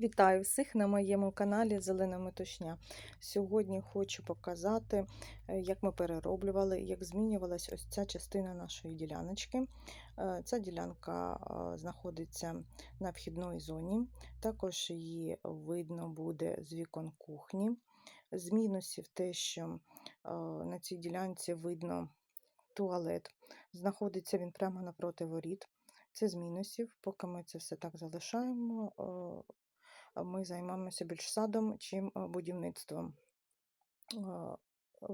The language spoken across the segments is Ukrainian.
Вітаю всіх на моєму каналі Зелена Метушня. Сьогодні хочу показати, е, як ми перероблювали, як змінювалась ось ця частина нашої діляночки. Е, Ця ділянка е, знаходиться на вхідній зоні, також її видно буде з вікон кухні. З мінусів те, що на цій ділянці видно туалет. Знаходиться він прямо напроти воріт. Це з мінусів. Поки ми це все так залишаємо, ми займаємося більш садом, чим будівництвом. Е,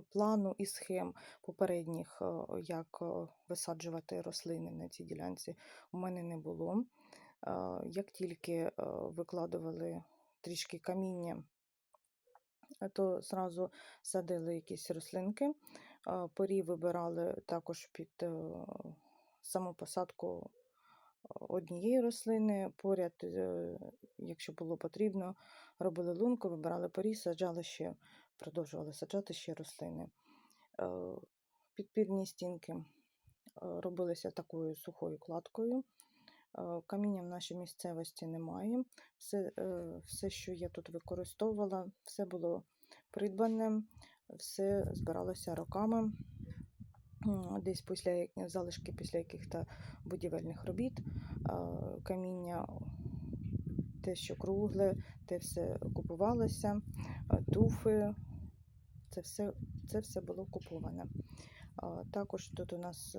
Плану і схем попередніх, як висаджувати рослини на цій ділянці, у мене не було. Як тільки викладували трішки каміння, то зразу садили якісь рослинки. Порі вибирали також під е, саму посадку однієї рослини. Поряд, е, якщо було потрібно, робили лунку, вибирали порі, саджали ще, продовжували саджати ще рослини. Е, Підпірні стінки е, робилися такою сухою кладкою. Каміння в нашій місцевості немає. Все, все, що я тут використовувала, все було придбане, все збиралося роками. Десь після залишки після яких-то будівельних робіт, каміння, те, що кругле, те все купувалося, туфи, це все, це все було куповане. Також тут у нас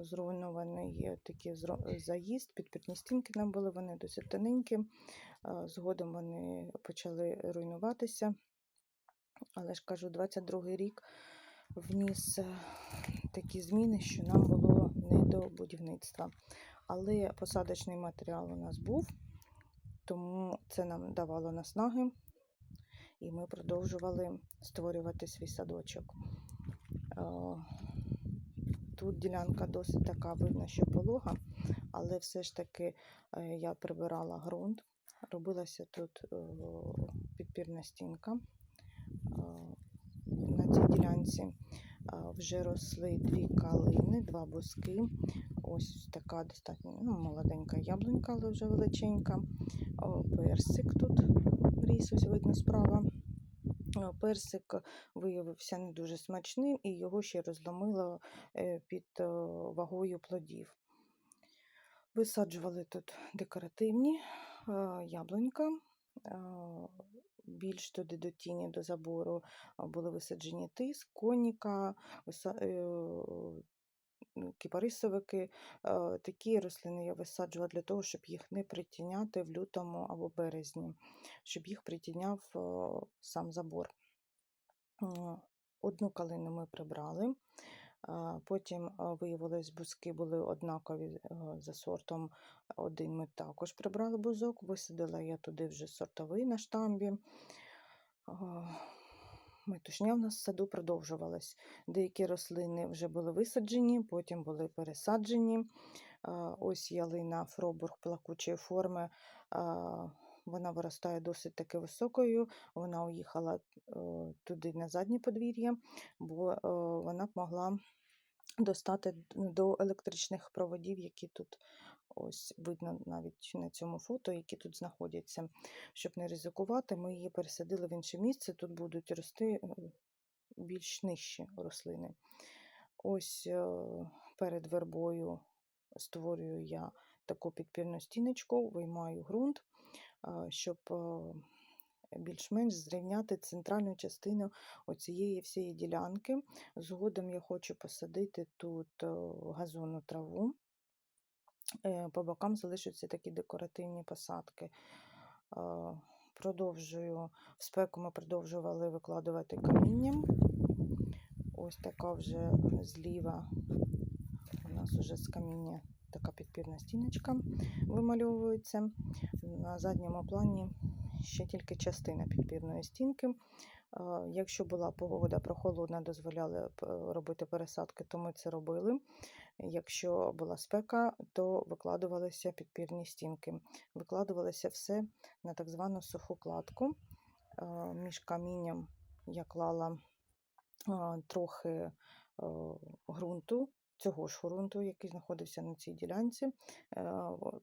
зруйнований такий заїзд, підпірні стінки нам були, вони досить тоненькі. Згодом вони почали руйнуватися. Але ж кажу, 22-й рік вніс е, такі зміни, що нам було не до будівництва. Але посадочний матеріал у нас був, тому це нам давало наснаги, і ми продовжували створювати свій садочок. Е, Тут ділянка досить така, видно, що полога, але все ж таки е, я прибирала ґрунт. Робилася тут підпірна стінка. Е, На цій ділянці е, вже росли дві калини, два буски. Ось така достатньо ну, молоденька яблунька, але вже величенька. Персик тут ріс, ось видно справа. Е, Персик виявився не дуже смачним і його ще розломило е, під е, вагою плодів. Висаджували тут декоративні е, яблунька. Більш туди до тіні, до забору були висаджені тиск, коніка, е, м, кипарисовики. Е, Такі рослини я висаджувала для того, щоб їх не притіняти в лютому або березні, щоб їх притіняв сам забор. Одну калину ми прибрали. Потім виявилось, бузки були однакові е, за сортом. Один ми також прибрали бузок, висадила я туди вже сортовий на штамбі. Метушня в нас в саду продовжувалась. Деякі рослини вже були висаджені, потім були пересаджені. Ось ялина Фробург плакучої форми. Вона виростає досить таки високою. Вона уїхала е, туди на заднє подвір'я, бо е, вона б могла достати до електричних проводів, які тут ось видно навіть на цьому фото, які тут знаходяться. Щоб не ризикувати, ми її пересадили в інше місце. Тут будуть рости е, більш нижчі рослини. Ось перед вербою створюю я таку підпірну стіночку, виймаю ґрунт, щоб більш-менш зрівняти центральну частину оцієї всієї ділянки. Згодом я хочу посадити тут газонну траву. Е, По бокам залишаться такі декоративні посадки. Продовжую, в спеку ми продовжували викладувати камінням. Ось така вже зліва у нас вже з каміння така підпірна стіночка вимальовується. На задньому плані ще тільки частина підпірної стінки. Е, Якщо була погода прохолодна, дозволяли робити пересадки, то ми це робили. Якщо була спека, то викладувалися підпірні стінки. Викладувалося все на так звану суху кладку. Е, Між камінням я клала е, трохи е, ґрунту цього ж ґрунту, який знаходився на цій ділянці. Е,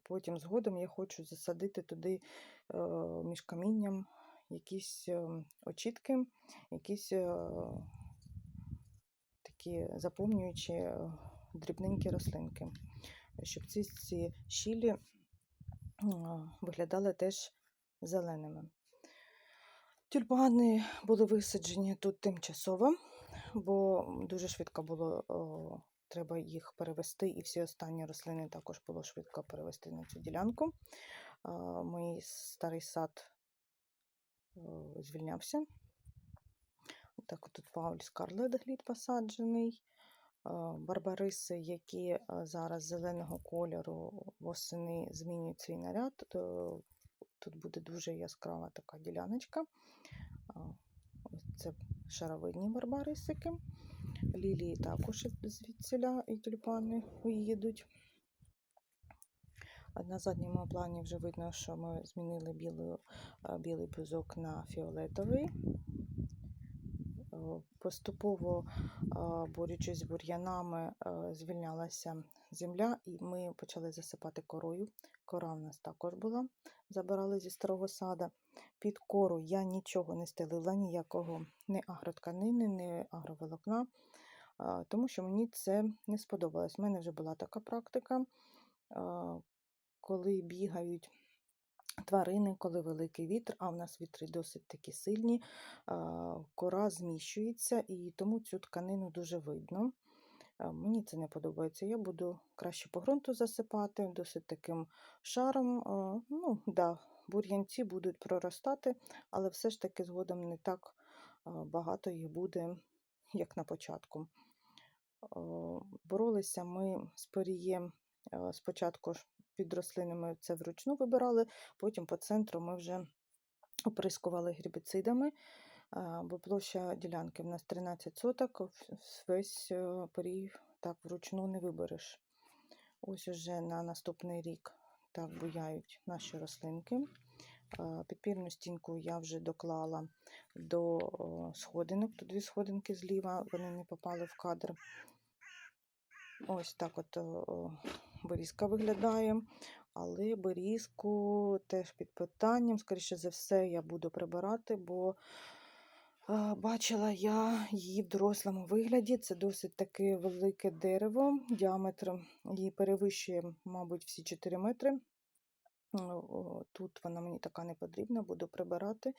Потім згодом я хочу засадити туди е, між камінням якісь е, очітки, якісь такі заповнюючі дрібненькі рослинки, щоб ці, ці щілі виглядали теж зеленими. Тюльпани були висаджені тут тимчасово, бо дуже швидко було треба їх перевести, і всі останні рослини також було швидко перевести на цю ділянку. Мій старий сад звільнявся. Так, тут Пауль Скарлет глід посаджений. Барбариси, які а, зараз зеленого кольору восени змінюють свій наряд. Тут буде дуже яскрава така діляночка. Це шаровидні барбарисики. Лілії також звідсіля і тюльпани уїдуть. На задньому плані вже видно, що ми змінили білий, білий бузок на фіолетовий. Е, Поступово, борючись з бур'янами, е, звільнялася земля, і ми почали засипати корою. Кора в нас також була, забирали зі старого сада. Під кору я нічого не стелила, ніякого ні агротканини, ні агроволокна, тому що мені це не сподобалось. У мене вже була така практика, коли бігають тварини, коли великий вітер, а в нас вітри досить такі сильні, кора зміщується, і тому цю тканину дуже видно. А, Мені це не подобається. Я буду краще по ґрунту засипати, досить таким шаром. Ну, да, бур'янці будуть проростати, але все ж таки згодом не так багато їх буде, як на початку. Боролися ми з порієм спочатку під рослинами це вручну вибирали, потім по центру ми вже оприскували гербіцидами, бо площа ділянки в нас 13 соток, весь е, так вручну не вибереш. Ось уже на наступний рік так буяють наші рослинки. Підпірну стінку я вже доклала до сходинок. Тут дві сходинки зліва, вони не попали в кадр. Ось так от берізка виглядає. Але берізку теж під питанням. Скоріше за все, я буду прибирати, бо е, бачила я її в дорослому вигляді. Це досить таке велике дерево. Діаметр її перевищує, мабуть, всі 4 метри. Тут вона мені така не потрібна, буду прибирати.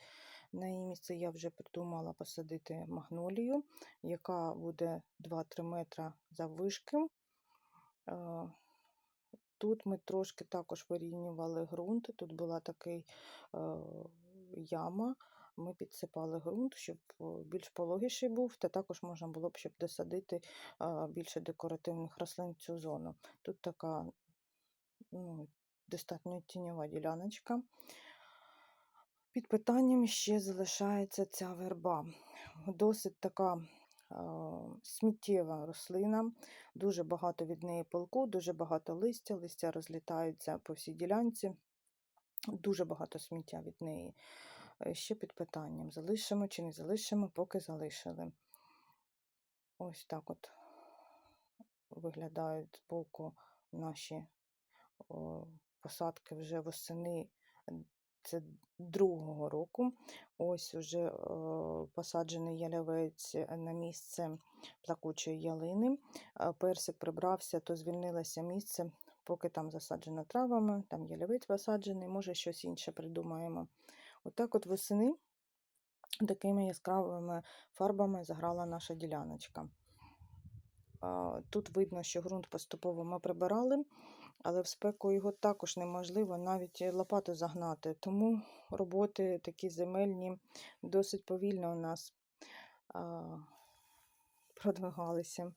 На її місце я вже придумала посадити магнолію, яка буде 2-3 метра заввишки. Тут ми трошки також вирівнювали ґрунт. Тут була така яма. Ми підсипали ґрунт, щоб більш пологіший був, та також можна було б, щоб досадити більше декоративних рослин в цю зону. Тут така ну, достатньо тіньова діляночка. Під питанням ще залишається ця верба. Досить така сміттєва рослина, дуже багато від неї пилку, дуже багато листя, листя розлітаються по всій ділянці, дуже багато сміття від неї. Е, Ще під питанням, залишимо чи не залишимо, поки залишили. Ось так от виглядають збоку наші о, посадки вже восени це другого року. Ось уже посаджений ялівець на місце плакучої ялини. Е, Персик прибрався, то звільнилося місце, поки там засаджено травами, там ялівець посаджений, може щось інше придумаємо. Отак от восени такими яскравими фарбами заграла наша діляночка. Тут видно, що ґрунт поступово ми прибирали, але в спеку його також неможливо навіть лопату загнати. Тому роботи такі земельні досить повільно у нас продвигалися.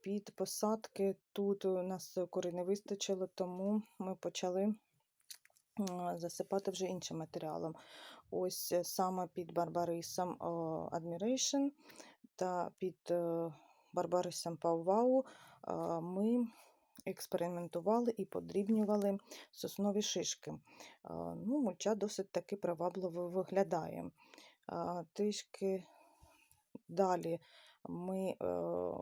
Під посадки тут у нас кори не вистачило, тому ми почали засипати вже іншим матеріалом. Ось е, саме під Барбарисом Admiration та під е, Барбарисом Паввау а, ми експериментували і подрібнювали соснові шишки. Ну, мульча досить таки привабливо виглядає. Трішки Далі ми е,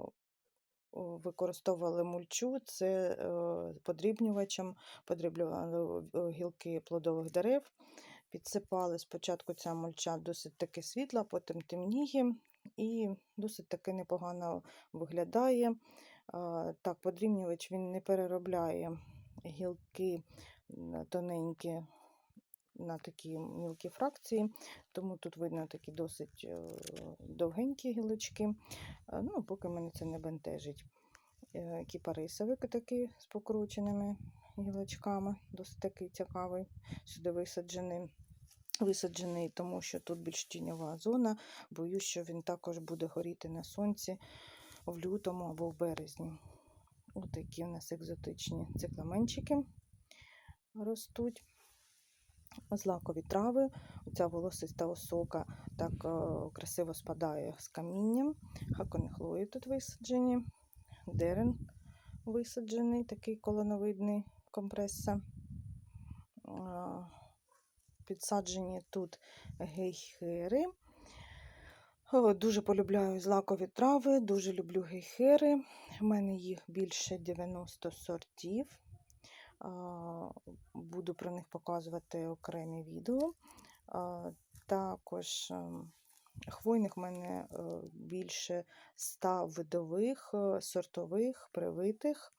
використовували мульчу, це е, подрібнювачем, подріблювали е, гілки плодових дерев, підсипали спочатку ця мульча досить таки світла, потім темніє і досить таки непогано виглядає. Так, подрібнювач він не переробляє гілки тоненькі на такі мілкі фракції, тому тут видно такі досить е, довгенькі гілочки. Е, Ну, поки мене це не бентежить. Е, Кіпарисовик такий з покрученими гілочками, досить такий цікавий, сюди висаджений. Висаджений, тому що тут більш тіньова зона. Боюсь, що він також буде горіти на сонці в лютому або в березні. Ось такі у нас екзотичні цикламенчики ростуть. Злакові трави, оця волосиста осока так е, красиво спадає з камінням. Хаконехлої тут висаджені, дерен висаджений, такий колоновидний компреса. А, Підсаджені тут гейхери. Дуже полюбляю злакові трави, дуже люблю гейхери. У мене їх більше 90 сортів. Буду про них показувати окремі відео. Також ем, хвойних в мене е, більше 100 видових, е, сортових, привитих.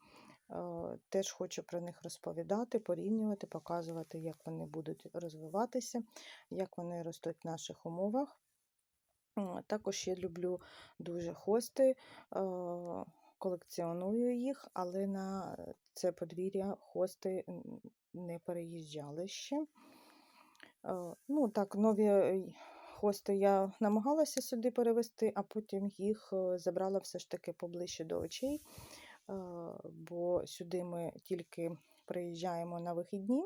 Е, Теж хочу про них розповідати, порівнювати, показувати, як вони будуть розвиватися, як вони ростуть в наших умовах. Також я люблю дуже хости, колекціоную їх, але на це подвір'я хости не переїжджали ще. Е, Ну, так, нові е, хости я намагалася сюди перевести, а потім їх е, забрала все ж таки поближче до очей, бо сюди ми тільки приїжджаємо на вихідні.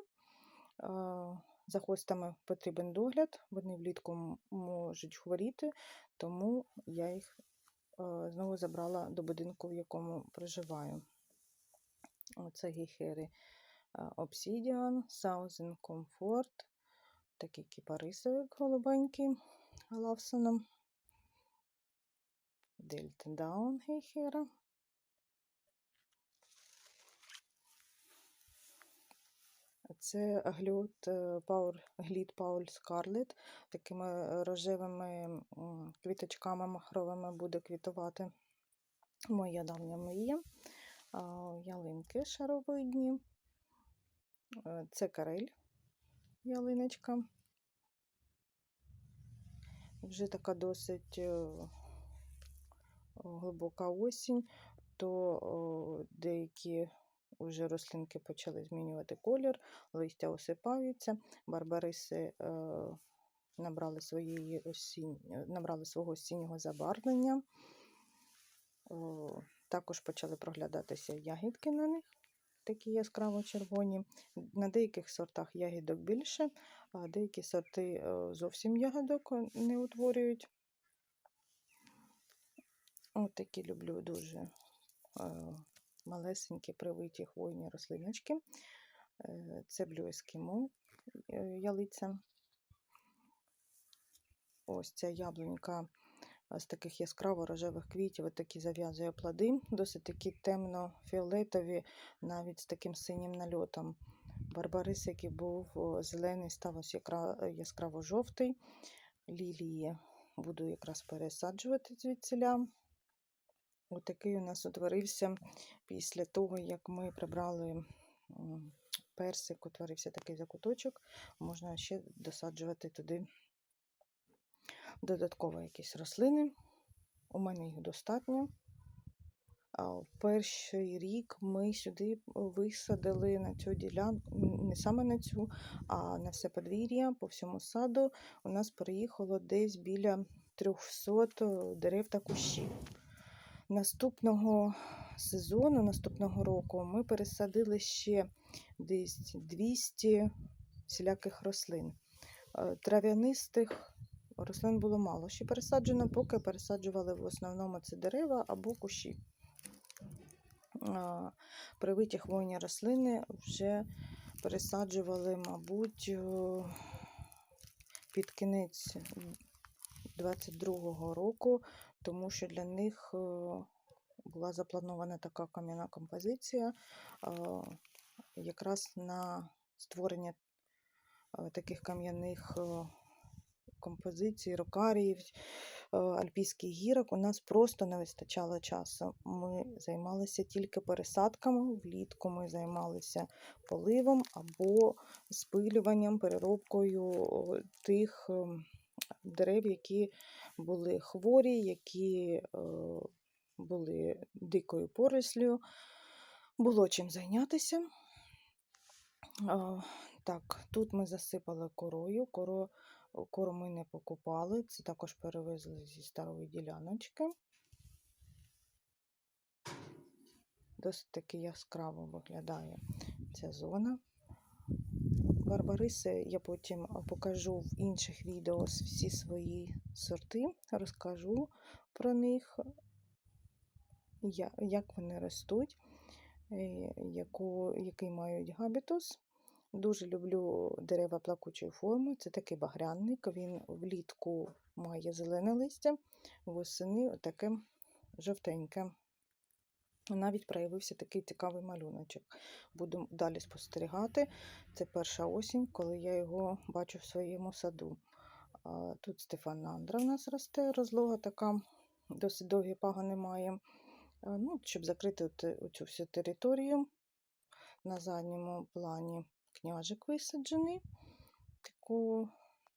За хостами потрібен догляд, вони влітку можуть хворіти, тому я їх знову забрала до будинку, в якому проживаю. Оце гіхери е, Obsidian, Southern Comfort, такий кіпарисовик голубенький Лавсоном. Дельта Даун гейхера. Це глют Power Glid Paul Scarlet. Такими е, рожевими квіточками махровими буде квітувати. Моя давня мрія. Ялинки шаровидні. Е, Це карель ялиночка. Вже така досить е, глибока осінь, то деякі вже рослинки почали змінювати колір, листя осипаються, барбариси е, набрали, своєї осінь... набрали свого осіннього забарвлення. Також почали проглядатися ягідки на них, такі яскраво червоні. На деяких сортах ягідок більше, а деякі сорти е, зовсім ягодок е, не утворюють. От люблю дуже малесенькі привиті хвойні рослиночки. Е, Це Eskimo е, ялиця. Ось ця яблунька е, з таких яскраво рожевих квітів, такі зав'язує плоди, досить такі темно-фіолетові, навіть з таким синім нальотом. Барбарис, який був зелений, став ось яскраво жовтий. Лілії буду якраз пересаджувати звідсіля. Отакий у нас утворився після того, як ми прибрали персик, утворився такий закуточок. Можна ще досаджувати туди додатково якісь рослини. У мене їх достатньо. А в перший рік ми сюди висадили на цю ділянку, не саме на цю, а на все подвір'я по всьому саду. У нас переїхало десь біля 300 дерев та кущів. Наступного сезону, наступного року, ми пересадили ще десь 200 всіляких рослин. Е, Трав'янистих рослин було мало ще пересаджено, поки пересаджували в основному це дерева або кущі. Привиті хвойні рослини вже пересаджували, мабуть, під кінець 22-го року, тому що для них е, була запланована така кам'яна композиція е, якраз на створення е, таких кам'яних композицій, рокаріїв, альпійських гірок. У нас просто не вистачало часу. Ми займалися тільки пересадками. Влітку ми займалися поливом або спилюванням, переробкою тих ем, дерев, які були хворі, які е, були дикою порослю. Було чим зайнятися. Так, тут ми засипали корою. Коро, кору ми не покупали, це також перевезли зі старої діляночки. Досить таки яскраво виглядає ця зона. Барбариси я потім покажу в інших відео всі свої сорти, розкажу про них, як вони ростуть, е, яку, який мають габітус. Дуже люблю дерева плакучої форми. Це такий багряник. Він влітку має зелене листя, восени таке жовтеньке. Навіть проявився такий цікавий малюночок. Буду далі спостерігати. Це перша осінь, коли я його бачу в своєму саду. Тут Стефанандра в нас росте, розлога така, досить довгі пагони має. Ну, щоб закрити оцю всю територію. На задньому плані княжик висаджений, таку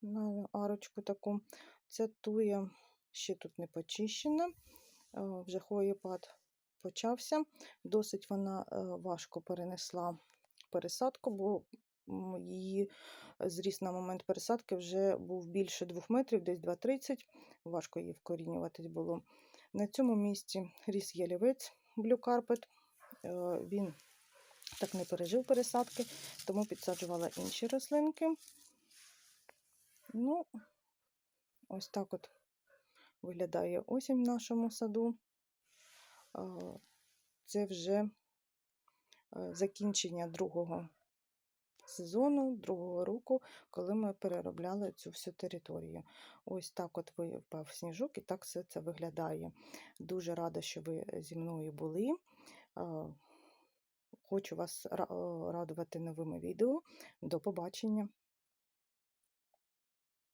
на арочку таку. Ця туя ще тут не почищена, вже хвоєпад почався. Досить вона е, важко перенесла пересадку, бо її зріст на момент пересадки вже був більше 2 метрів, десь 2,30. Важко її вкорінюватись було. На цьому місці ріс ялівець Blue Carpet. Е, Він так не пережив пересадки, тому підсаджувала інші рослинки. Ну, ось так от виглядає осінь в нашому саду. Це вже е, закінчення другого сезону, другого року, коли ми переробляли цю всю територію. Ось так от випав сніжок, і так все це виглядає. Дуже рада, що ви зі мною були. Хочу вас радувати новими відео. До побачення!